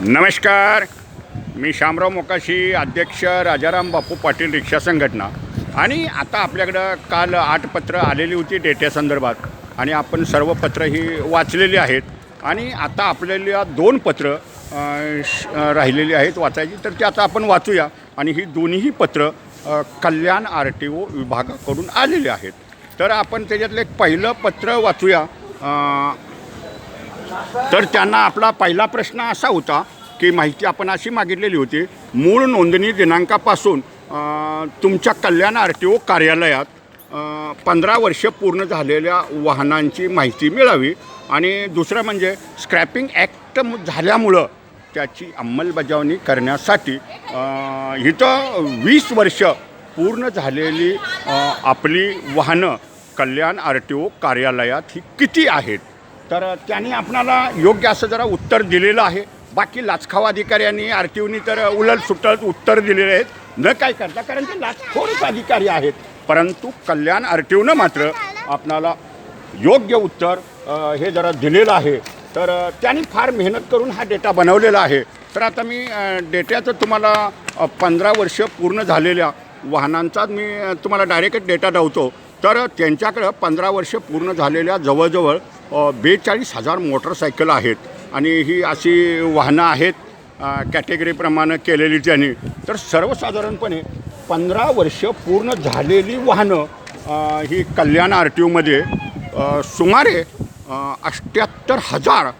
नमस्कार. मी शामराव मोकाशी अध्यक्ष राजाराम बापू पाटील रिक्षा संघटना. आणि आता आपल्याकडं काल आठ पत्रं आलेली होती डेट्यासंदर्भात आणि आपण सर्व पत्र ही वाचलेली आहेत. आणि आता आपल्याला दोन पत्र श- राहिलेली आहेत वाचायची. तर ते आता आपण वाचूया. आणि ही दोन्हीही पत्र कल्याण आर टी ओ विभागाकडून आलेली आहेत. तर आपण त्याच्यातलं एक पहिलं पत्र वाचूया. तर त्यांना आपला पहिला प्रश्न असा होता की माहिती आपण अशी मागितलेली होती मूळ नोंदणी दिनांकापासून तुमच्या कल्याण आर टी ओ कार्यालयात पंधरा वर्ष पूर्ण झालेल्या वाहनांची माहिती मिळावी आणि दुसरं म्हणजे स्क्रॅपिंग ॲक्ट झाल्यामुळं त्याची अंमलबजावणी करण्यासाठी इथं वीस वर्ष पूर्ण झालेली आपली वाहनं कल्याण आर टी ओ कार्यालयात ही किती आहेत? तर त्यांनी आपणाला योग्य असं जरा उत्तर दिलेलं आहे. बाकी लाचखाव अधिकाऱ्यांनी आर टी ओनी तर उलट सुटत उत्तर दिलेले आहेत. न काय करता कारण ते लाचखोरच अधिकारी आहेत. परंतु कल्याण आर टी ओनं मात्र आपणाला योग्य उत्तर हे जरा दिलेलं आहे. तर त्यांनी फार मेहनत करून हा डेटा बनवलेला आहे. तर आता मी डेट्याचं तुम्हाला पंधरा वर्ष पूर्ण झालेल्या वाहनांचा मी तुम्हाला डायरेक्ट डेटा धावतो. तर त्यांच्याकडं पंधरा वर्ष पूर्ण झालेल्या जवळजवळ बेचाळीस हजार मोटरसायकल आहेत आणि ही अशी वाहनं आहेत कॅटेगरीप्रमाणे केलेली त्यांनी. तर सर्वसाधारणपणे पंधरा वर्ष पूर्ण झालेली वाहनं ही कल्याण आर टी ओमध्ये सुमारे अठ्ठ्याहत्तर हजार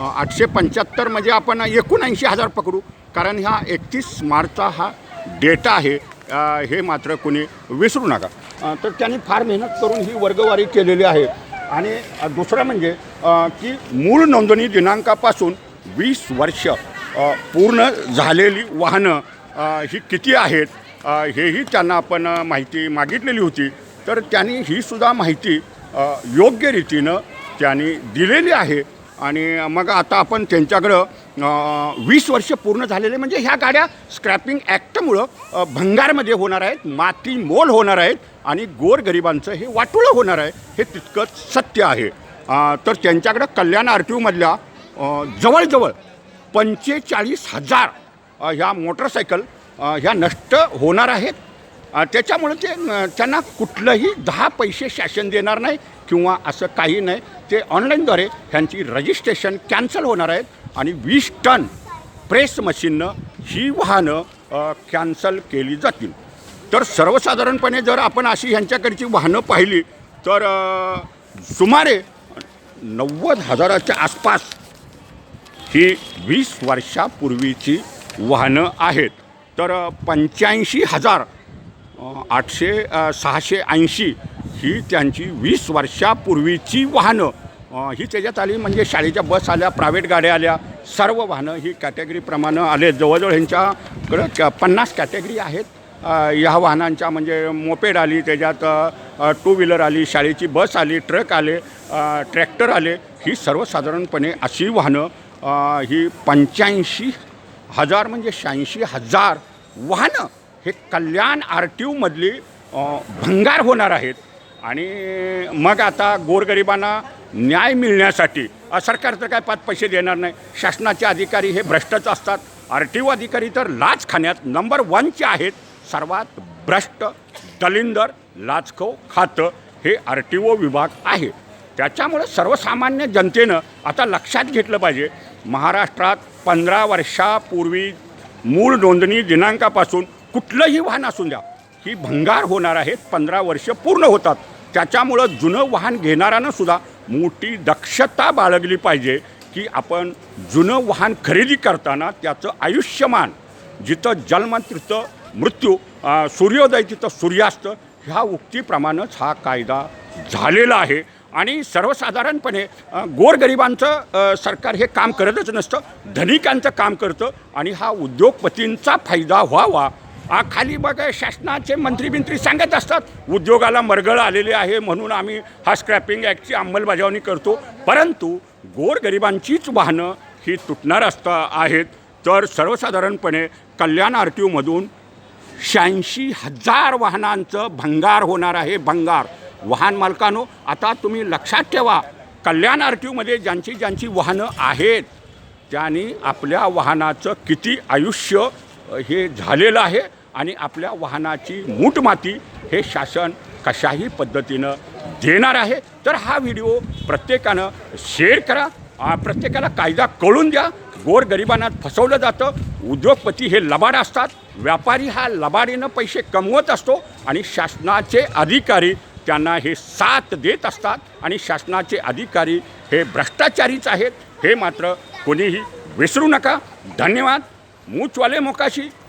आठशे पंच्याहत्तर म्हणजे आपण एकोणऐंशी हजार पकडू. कारण ह्या एकतीस मार्चचा हा डेटा आहे हे मात्र कोणी विसरू नका. तर त्यांनी फार मेहनत करून ही वर्गवारी केलेली आहे. आणि दुसरं म्हणजे की मूळ नोंदणी दिनांकापासून वीस वर्ष पूर्ण झालेली वाहनं ही किती आहेत हेही त्यांना आपण माहिती मागितलेली होती. तर त्यांनी ही सुद्धा माहिती योग्य रीतीनं त्यांनी दिलेली आहे. आणि मग आता आपण त्यांच्याकडं वीस वर्ष पूर्ण झालेले म्हणजे ह्या गाड्या स्क्रॅपिंग ॲक्टमुळं भंगारमध्ये होणार आहेत माती मोल होणार आहेत आणि गोरगरिबांचं हे वाटोळं होणार आहे हे तितकंच सत्य आहे. तर त्यांच्याकडं कल्याण आर टी ओमधल्या जवळजवळ पंचेचाळीस हजार ह्या मोटरसायकल ह्या नष्ट होणार आहेत. त्याच्यामुळे ते त्यांना कुठलंही दहा पैसे शासन देणार नाही किंवा असं काही नाही. ते ऑनलाईनद्वारे ह्यांची रजिस्ट्रेशन कॅन्सल होणार आहेत आणि वीस टन प्रेस मशीननं ही वाहनं कॅन्सल केली जातील. तर सर्वसाधारणपणे जर आपण अशी ह्यांच्याकडची वाहनं पाहिली तर सुमारे नव्वद हजाराच्या आसपास ही वीस वर्षापूर्वीची वाहनं आहेत. तर पंच्याऐंशी हजार आठशे सहाशे ऐंशी ही त्यांची वीस वर्षापूर्वीची वाहनं. ही त्याच्यात आली म्हणजे शाळेच्या बस आल्या प्रायव्हेट गाड्या आल्या सर्व वाहनं ही कॅटेगरीप्रमाणे आले. जवळजवळ ह्यांच्याकडं क पन्नास कॅटेगरी आहेत. ह्या वाहनांच्या म्हणजे मोपेड आली त्याच्यात टू व्हीलर आली शाळेची बस आली ट्रक आले ट्रॅक्टर आले. ही सर्वसाधारणपणे अशी वाहनं ही पंच्याऐंशी हजार म्हणजे शहाऐंशी हजार वाहनं हे कल्याण आर टी ओमधली भंगार होणार आहेत. आणि मग आता गोरगरिबांना न्याय मिळण्यासाठी सरकार तर काय पाच पैसे देणार नाही. शासनाचे अधिकारी हे भ्रष्टच असतात. आर टी ओ अधिकारी तर लाच खाण्यात नंबर वनचे आहेत. सर्वात भ्रष्ट दलिंदर लाचखो खातं हे आर टी ओ विभाग आहे. त्याच्यामुळं सर्वसामान्य जनतेनं आता लक्षात घेतलं पाहिजे महाराष्ट्रात पंधरा वर्षापूर्वी मूळ नोंदणी दिनांकापासून कुठलंही वाहन असू द्या ही भंगार होणार आहेत पंधरा वर्ष पूर्ण होतात. त्याच्यामुळं जुनं वाहन घेणाऱ्यानं सुद्धा मोठी दक्षता बाळगली पाहिजे की आपण जुनं वाहन खरेदी करताना त्याचं आयुष्यमान जिथं जन्म तिथं मृत्यू सूर्योदय तिथं सूर्यास्त ह्या उक्तीप्रमाणेच हा कायदा झालेला आहे. आणि सर्वसाधारणपणे गोरगरिबांचं सरकार हे काम करतच नसतं धनिकांचं काम करतं आणि हा उद्योगपतींचा फायदा व्हावा खाली बघा शासनाचे मंत्री बिंत्री सांगत असतात उद्योगाला मरगळ आलेले आहे म्हणून आम्ही हा स्क्रॅपिंग ॲक्टची अंमलबजावणी करतो. परंतु गोरगरिबांचीच वाहनं ही तुटणार असता आहेत. तर सर्वसाधारणपणे कल्याण आर टी ओमधून शहाऐंशी हजार वाहनांचं भंगार होणार आहे भंगार. वाहन मालकानो आता तुम्ही लक्षात ठेवा कल्याण आर टी ओमध्ये ज्यांची ज्यांची वाहनं आहेत त्यांनी आपल्या वाहनाचं किती आयुष्य हे झालेलं आहे. आणि आपल्या वाहनाची मूठमाती हे शासन कशाही पद्धतीनं देणार आहे. तर हा व्हिडिओ प्रत्येकानं शेअर करा. प्रत्येकाला कायदा कळून द्या. गोरगरिबांना फसवलं जातं. उद्योगपती हे लबाड असतात. व्यापारी हा लबाडीनं पैसे कमवत असतो आणि शासनाचे अधिकारी त्यांना हे साथ देत असतात आणि शासनाचे अधिकारी हे भ्रष्टाचारीच आहेत. हे मात्र कोणीही विसरू नका. धन्यवाद. मूचवाले मोकाशी.